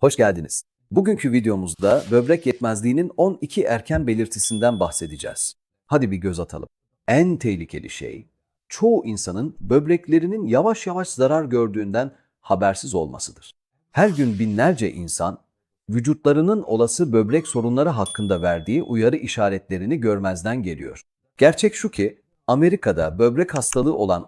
Hoş geldiniz. Bugünkü videomuzda böbrek yetmezliğinin 12 erken belirtisinden bahsedeceğiz. Hadi bir göz atalım. En tehlikeli şey, çoğu insanın böbreklerinin yavaş yavaş zarar gördüğünden habersiz olmasıdır. Her gün binlerce insan, vücutlarının olası böbrek sorunları hakkında verdiği uyarı işaretlerini görmezden geliyor. Gerçek şu ki, Amerika'da böbrek hastalığı olan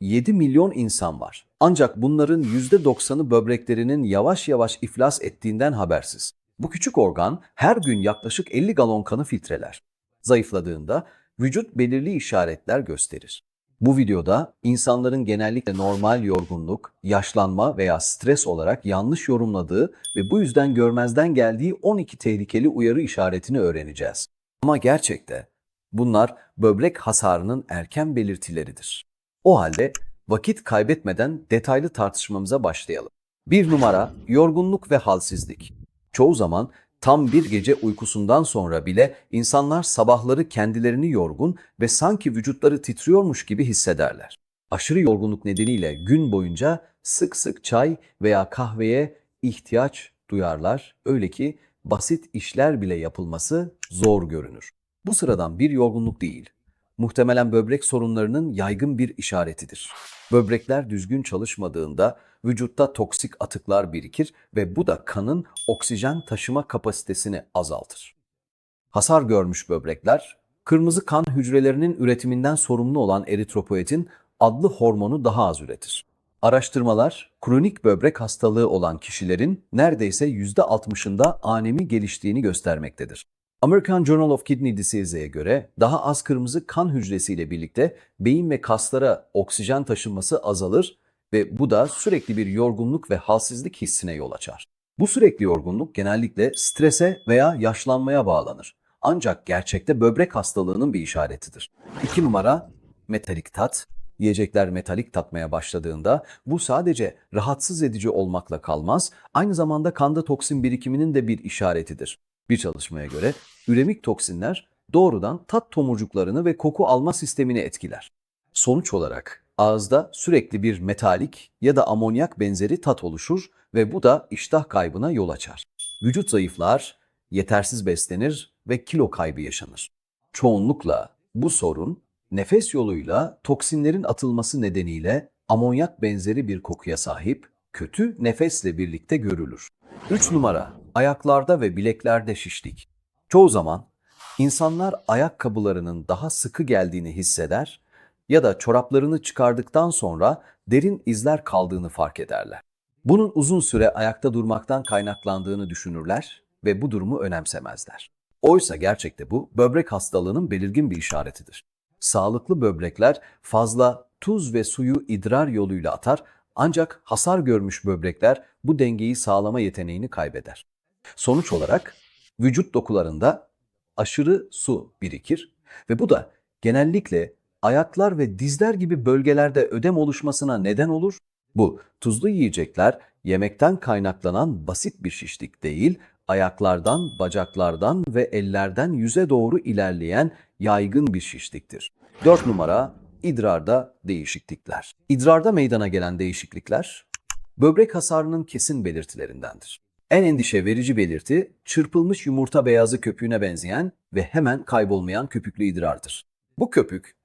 37 milyon insan var. Ancak bunların %90'ı böbreklerinin yavaş yavaş iflas ettiğinden habersiz. Bu küçük organ her gün yaklaşık 50 galon kanı filtreler. Zayıfladığında vücut belirli işaretler gösterir. Bu videoda insanların genellikle normal yorgunluk, yaşlanma veya stres olarak yanlış yorumladığı ve bu yüzden görmezden geldiği 12 tehlikeli uyarı işaretini öğreneceğiz. Ama gerçekte bunlar böbrek hasarının erken belirtileridir. O halde vakit kaybetmeden detaylı tartışmamıza başlayalım. Bir numara yorgunluk ve halsizlik. Çoğu zaman tam bir gece uykusundan sonra bile insanlar sabahları kendilerini yorgun ve sanki vücutları titriyormuş gibi hissederler. Aşırı yorgunluk nedeniyle gün boyunca sık sık çay veya kahveye ihtiyaç duyarlar. Öyle ki basit işler bile yapılması zor görünür. Bu sıradan bir yorgunluk değil. Muhtemelen böbrek sorunlarının yaygın bir işaretidir. Böbrekler düzgün çalışmadığında vücutta toksik atıklar birikir ve bu da kanın oksijen taşıma kapasitesini azaltır. Hasar görmüş böbrekler, kırmızı kan hücrelerinin üretiminden sorumlu olan eritropoetin adlı hormonu daha az üretir. Araştırmalar, kronik böbrek hastalığı olan kişilerin neredeyse %60'ında anemi geliştiğini göstermektedir. American Journal of Kidney Disease'e göre daha az kırmızı kan hücresiyle birlikte beyin ve kaslara oksijen taşınması azalır ve bu da sürekli bir yorgunluk ve halsizlik hissine yol açar. Bu sürekli yorgunluk genellikle strese veya yaşlanmaya bağlanır. Ancak gerçekte böbrek hastalığının bir işaretidir. 2 numara metalik tat. Yiyecekler metalik tatmaya başladığında bu sadece rahatsız edici olmakla kalmaz, aynı zamanda kanda toksin birikiminin de bir işaretidir. Bir çalışmaya göre üremik toksinler doğrudan tat tomurcuklarını ve koku alma sistemini etkiler. Sonuç olarak ağızda sürekli bir metalik ya da amonyak benzeri tat oluşur ve bu da iştah kaybına yol açar. Vücut zayıflar, yetersiz beslenir ve kilo kaybı yaşanır. Çoğunlukla bu sorun nefes yoluyla toksinlerin atılması nedeniyle amonyak benzeri bir kokuya sahip kötü nefesle birlikte görülür. 3 numara ayaklarda ve bileklerde şişlik. Çoğu zaman insanlar ayakkabılarının daha sıkı geldiğini hisseder ya da çoraplarını çıkardıktan sonra derin izler kaldığını fark ederler. Bunun uzun süre ayakta durmaktan kaynaklandığını düşünürler ve bu durumu önemsemezler. Oysa gerçekte bu böbrek hastalığının belirgin bir işaretidir. Sağlıklı böbrekler fazla tuz ve suyu idrar yoluyla atar ancak hasar görmüş böbrekler bu dengeyi sağlama yeteneğini kaybeder. Sonuç olarak vücut dokularında aşırı su birikir ve bu da genellikle ayaklar ve dizler gibi bölgelerde ödem oluşmasına neden olur. Bu tuzlu yiyecekler yemekten kaynaklanan basit bir şişlik değil, ayaklardan, bacaklardan ve ellerden yüze doğru ilerleyen yaygın bir şişliktir. 4 numara idrarda değişiklikler. İdrarda meydana gelen değişiklikler böbrek hasarının kesin belirtilerindendir. En endişe verici belirti çırpılmış yumurta beyazı köpüğüne benzeyen ve hemen kaybolmayan köpüklü idrardır. Bu köpük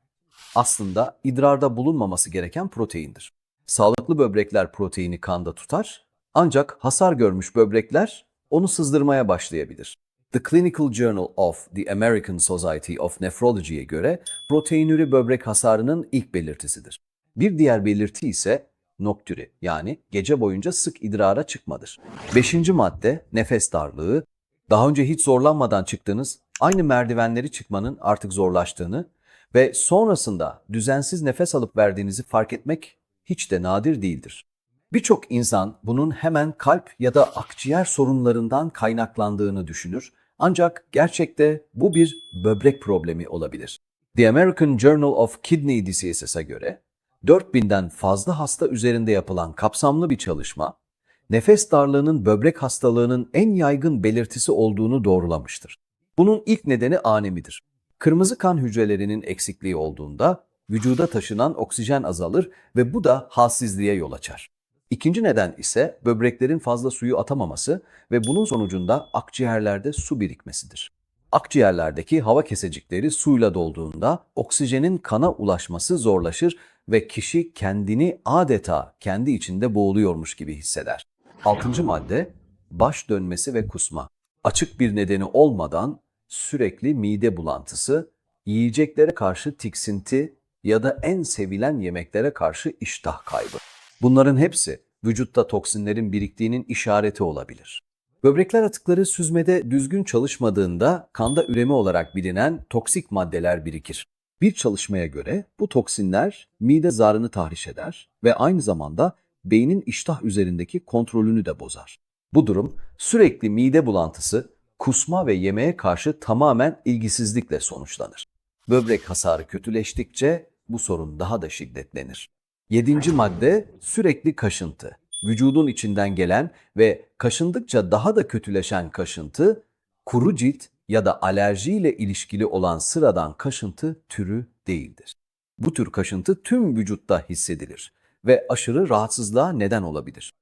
aslında idrarda bulunmaması gereken proteindir. Sağlıklı böbrekler proteini kanda tutar ancak hasar görmüş böbrekler onu sızdırmaya başlayabilir. The Clinical Journal of the American Society of Nephrology'ye göre proteinüri böbrek hasarının ilk belirtisidir. Bir diğer belirti ise noktüri yani gece boyunca sık idrara çıkmadır. Beşinci madde nefes darlığı. Daha önce hiç zorlanmadan çıktığınız aynı merdivenleri çıkmanın artık zorlaştığını ve sonrasında düzensiz nefes alıp verdiğinizi fark etmek hiç de nadir değildir. Birçok insan bunun hemen kalp ya da akciğer sorunlarından kaynaklandığını düşünür ancak gerçekte bu bir böbrek problemi olabilir. The American Journal of Kidney Diseases'e göre 4000'den fazla hasta üzerinde yapılan kapsamlı bir çalışma, nefes darlığının böbrek hastalığının en yaygın belirtisi olduğunu doğrulamıştır. Bunun ilk nedeni anemidir. Kırmızı kan hücrelerinin eksikliği olduğunda vücuda taşınan oksijen azalır ve bu da halsizliğe yol açar. İkinci neden ise böbreklerin fazla suyu atamaması ve bunun sonucunda akciğerlerde su birikmesidir. Akciğerlerdeki hava kesecikleri suyla dolduğunda oksijenin kana ulaşması zorlaşır ve kişi kendini adeta kendi içinde boğuluyormuş gibi hisseder. Altıncı madde baş dönmesi ve kusma. Açık bir nedeni olmadan sürekli mide bulantısı, yiyeceklere karşı tiksinti ya da en sevilen yemeklere karşı iştah kaybı. Bunların hepsi vücutta toksinlerin biriktiğinin işareti olabilir. Böbrekler atıkları süzmede düzgün çalışmadığında kanda üreme olarak bilinen toksik maddeler birikir. Bir çalışmaya göre bu toksinler mide zarını tahriş eder ve aynı zamanda beynin iştah üzerindeki kontrolünü de bozar. Bu durum sürekli mide bulantısı, kusma ve yemeğe karşı tamamen ilgisizlikle sonuçlanır. Böbrek hasarı kötüleştikçe bu sorun daha da şiddetlenir. Yedinci madde sürekli kaşıntı. Vücudun içinden gelen ve kaşındıkça daha da kötüleşen kaşıntı, kuru cilt ya da alerjiyle ilişkili olan sıradan kaşıntı türü değildir. Bu tür kaşıntı tüm vücutta hissedilir ve aşırı rahatsızlığa neden olabilir.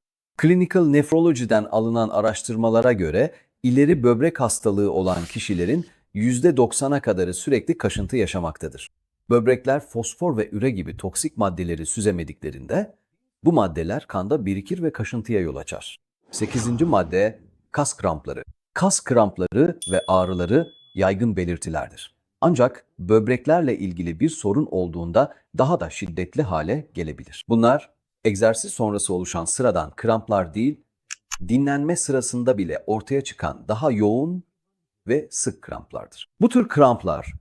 Clinical Nephrology'den alınan araştırmalara göre ileri böbrek hastalığı olan kişilerin %90'a kadarı sürekli kaşıntı yaşamaktadır. Böbrekler fosfor ve üre gibi toksik maddeleri süzemediklerinde bu maddeler kanda birikir ve kaşıntıya yol açar. 8. madde kas krampları. Kas krampları ve ağrıları yaygın belirtilerdir. Ancak böbreklerle ilgili bir sorun olduğunda daha da şiddetli hale gelebilir. Bunlar egzersiz sonrası oluşan sıradan kramplar değil, dinlenme sırasında bile ortaya çıkan daha yoğun ve sık kramplardır. Bu tür kramplar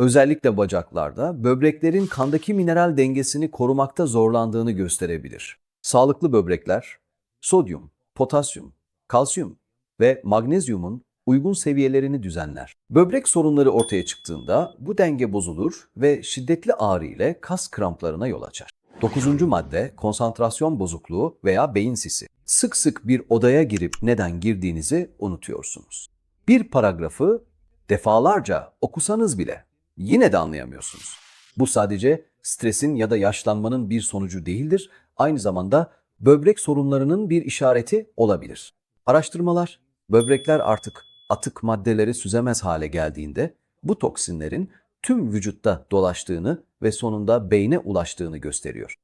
özellikle bacaklarda böbreklerin kandaki mineral dengesini korumakta zorlandığını gösterebilir. Sağlıklı böbrekler sodyum, potasyum, kalsiyum ve magnezyumun uygun seviyelerini düzenler. Böbrek sorunları ortaya çıktığında bu denge bozulur ve şiddetli ağrı ile kas kramplarına yol açar. Dokuzuncu madde konsantrasyon bozukluğu veya beyin sisi. Sık sık bir odaya girip neden girdiğinizi unutuyorsunuz. Bir paragrafı defalarca okusanız bile yine de anlayamıyorsunuz. Bu sadece stresin ya da yaşlanmanın bir sonucu değildir, aynı zamanda böbrek sorunlarının bir işareti olabilir. Araştırmalar, böbrekler artık atık maddeleri süzemez hale geldiğinde bu toksinlerin tüm vücutta dolaştığını ve sonunda beyne ulaştığını gösteriyor.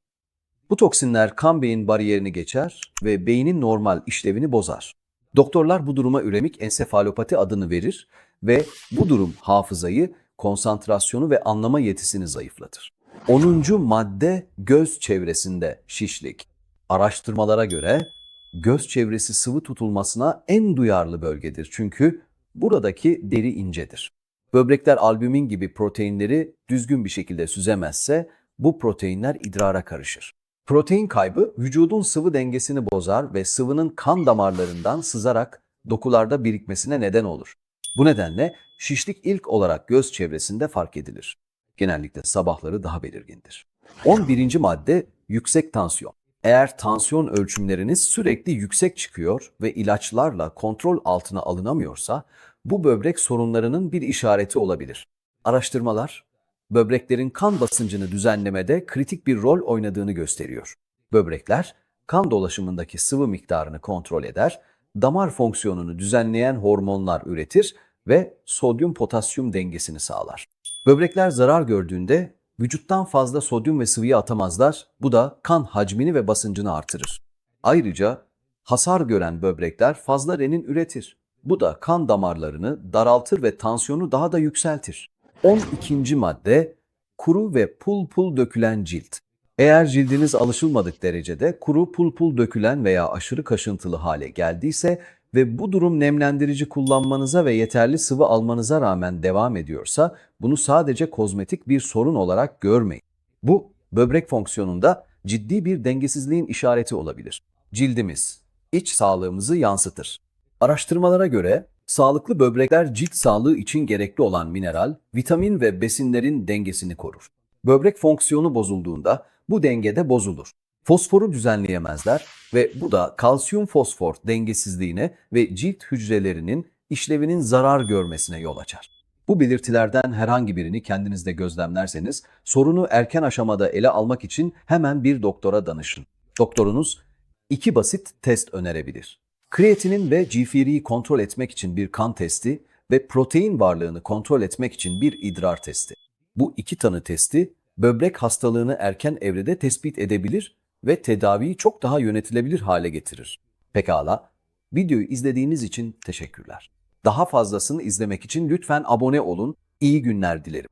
Bu toksinler kan beyin bariyerini geçer ve beynin normal işlevini bozar. Doktorlar bu duruma üremik ensefalopati adını verir ve bu durum hafızayı, konsantrasyonu ve anlama yetisini zayıflatır. 10. madde göz çevresinde şişlik. Araştırmalara göre göz çevresi sıvı tutulmasına en duyarlı bölgedir çünkü buradaki deri incedir. Böbrekler albümin gibi proteinleri düzgün bir şekilde süzemezse bu proteinler idrara karışır. Protein kaybı vücudun sıvı dengesini bozar ve sıvının kan damarlarından sızarak dokularda birikmesine neden olur. Bu nedenle şişlik ilk olarak göz çevresinde fark edilir. Genellikle sabahları daha belirgindir. 11. madde yüksek tansiyon. Eğer tansiyon ölçümleriniz sürekli yüksek çıkıyor ve ilaçlarla kontrol altına alınamıyorsa bu böbrek sorunlarının bir işareti olabilir. Araştırmalar böbreklerin kan basıncını düzenlemede kritik bir rol oynadığını gösteriyor. Böbrekler kan dolaşımındaki sıvı miktarını kontrol eder, damar fonksiyonunu düzenleyen hormonlar üretir ve sodyum potasyum dengesini sağlar. Böbrekler zarar gördüğünde vücuttan fazla sodyum ve sıvıyı atamazlar. Bu da kan hacmini ve basıncını artırır. Ayrıca hasar gören böbrekler fazla renin üretir. Bu da kan damarlarını daraltır ve tansiyonu daha da yükseltir. 12. madde kuru ve pul pul dökülen cilt. Eğer cildiniz alışılmadık derecede kuru pul pul dökülen veya aşırı kaşıntılı hale geldiyse ve bu durum nemlendirici kullanmanıza ve yeterli sıvı almanıza rağmen devam ediyorsa bunu sadece kozmetik bir sorun olarak görmeyin. Bu böbrek fonksiyonunda ciddi bir dengesizliğin işareti olabilir. Cildimiz iç sağlığımızı yansıtır. Araştırmalara göre sağlıklı böbrekler cilt sağlığı için gerekli olan mineral, vitamin ve besinlerin dengesini korur. Böbrek fonksiyonu bozulduğunda bu dengede bozulur. Fosforu düzenleyemezler ve bu da kalsiyum fosfor dengesizliğine ve cilt hücrelerinin işlevinin zarar görmesine yol açar. Bu belirtilerden herhangi birini kendinizde gözlemlerseniz sorunu erken aşamada ele almak için hemen bir doktora danışın. Doktorunuz iki basit test önerebilir. Kreatinin ve GFR'yi kontrol etmek için bir kan testi ve protein varlığını kontrol etmek için bir idrar testi. Bu iki tanı testi böbrek hastalığını erken evrede tespit edebilir ve tedaviyi çok daha yönetilebilir hale getirir. Pekala, videoyu izlediğiniz için teşekkürler. Daha fazlasını izlemek için lütfen abone olun. İyi günler dilerim.